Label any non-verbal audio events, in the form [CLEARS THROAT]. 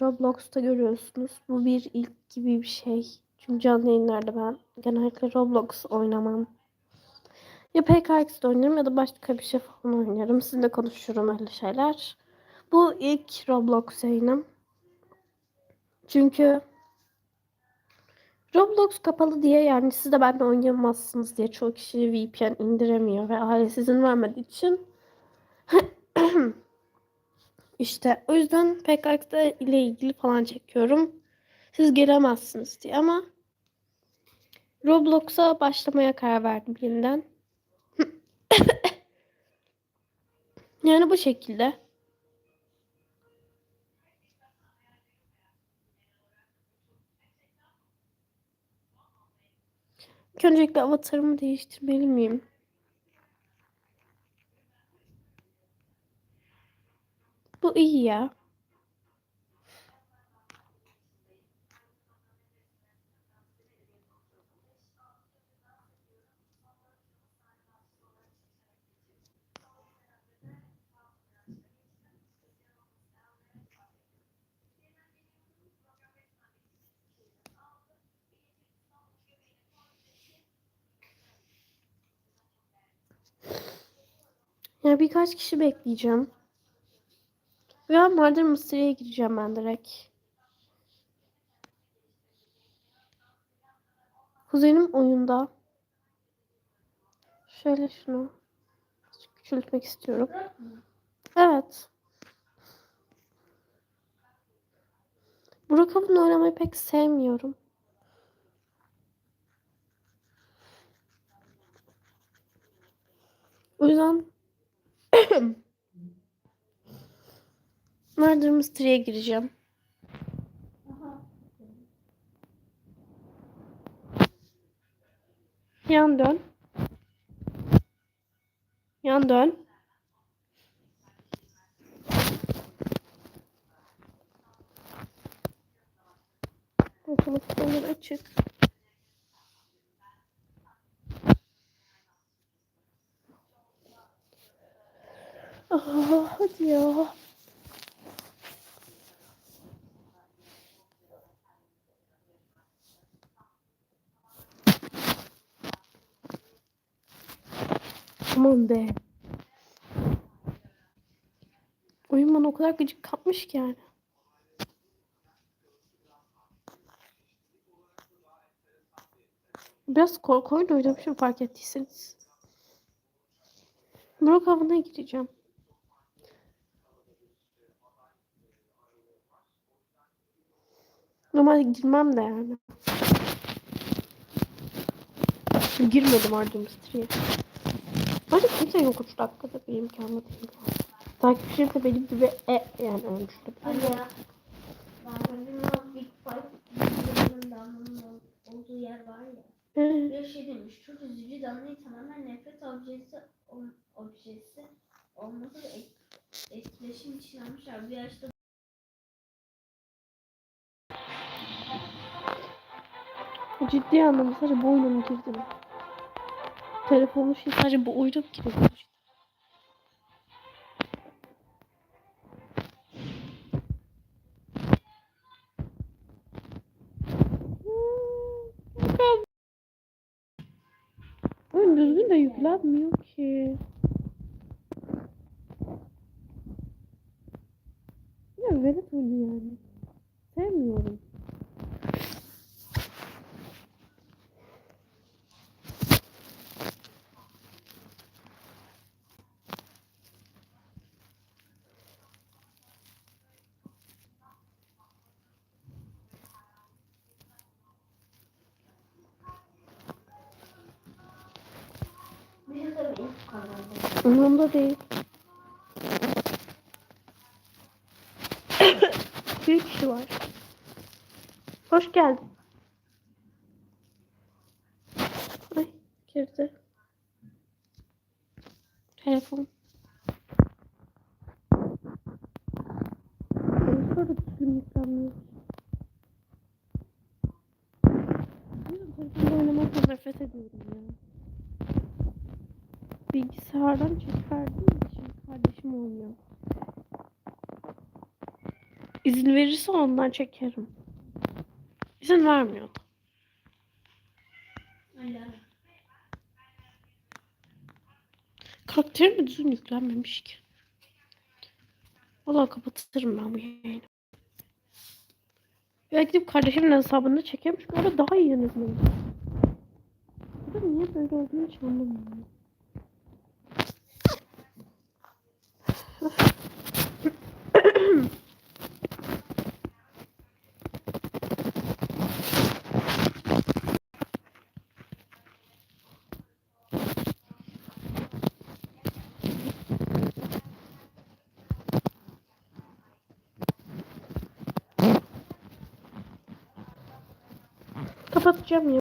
Roblox'ta görüyorsunuz. Bu bir ilk gibi bir şey. Çünkü canlı yayınlarda ben genellikle Roblox oynamam. Ya PKX'de oynarım ya da başka bir şey falan oynarım. Sizinle konuşurum öyle şeyler. Bu ilk Roblox yayınım. Çünkü Roblox kapalı diye yani siz de benimle oynayamazsınız diye çoğu kişi VPN indiremiyor ve ailesi izin vermediği için [CLEARS THROAT] işte o yüzden PKX'de ile ilgili falan çekiyorum. Siz gelemezsiniz diye ama Roblox'a başlamaya karar verdim yeniden. [LAUGHS] yani bu şekilde. Öncelikle avatarımı değiştirmeli miyim? Bu iyi ya. Ya birkaç kişi bekleyeceğim. Veya Murder Mystery'e gireceğim ben direkt. Kuzenim oyunda. Şöyle şunu küçültmek istiyorum. Evet. Avun'u oynamayı pek sevmiyorum. O yüzden Murder Mystery'e gireceğim. Yan dön. Yan dön. Olur açık. Aa, hadi ya. Aman be. Oyun bana o kadar gıcık kapmış ki yani. Biraz korku oyunu oynamışım fark ettiyseniz. Burak avına gireceğim. Normalde girmem de yani. Girmedim Arda Mystery'e. Bence kimse yok 3 dakikada bir imkanı değil. Takipçilerim de benim gibi e yani ölmüştü. Videolarının damlanın olduğu yer var ya. Bir şey demiş. Çok üzücü damlayı tamamen nefret objesi, objesi olması ve et, etkileşim için almışlar. Bir yaşta ciddi anlamda sadece mı girdim? Telefonun şey sadece bu oyuna mı girdim? Oyun düzgün de yüklenmiyor ki. Ya velet oyunu yani. Sevmiyorum. bizim de ilk kanalda. Umurumda değil. [COUGHS] Bir kişi var. Hoş geldin. Ay girdi. Telefon. Sonra düzgün yıkanmıyor. Telefonda oynamaktan nefret ediyorum Bilgisayardan çıkardım için kardeşim oynuyor. İzin verirse ondan çekerim. İzin vermiyor. Karakterim düzgün yüklenmemiş ki. Valla kapatırım ben bu yayını. Ya gidip kardeşimin hesabını çekemiş. Böyle daha iyi en azından. Bu da niye böyle olduğunu hiç anlamıyorum. Kapatacağım ya.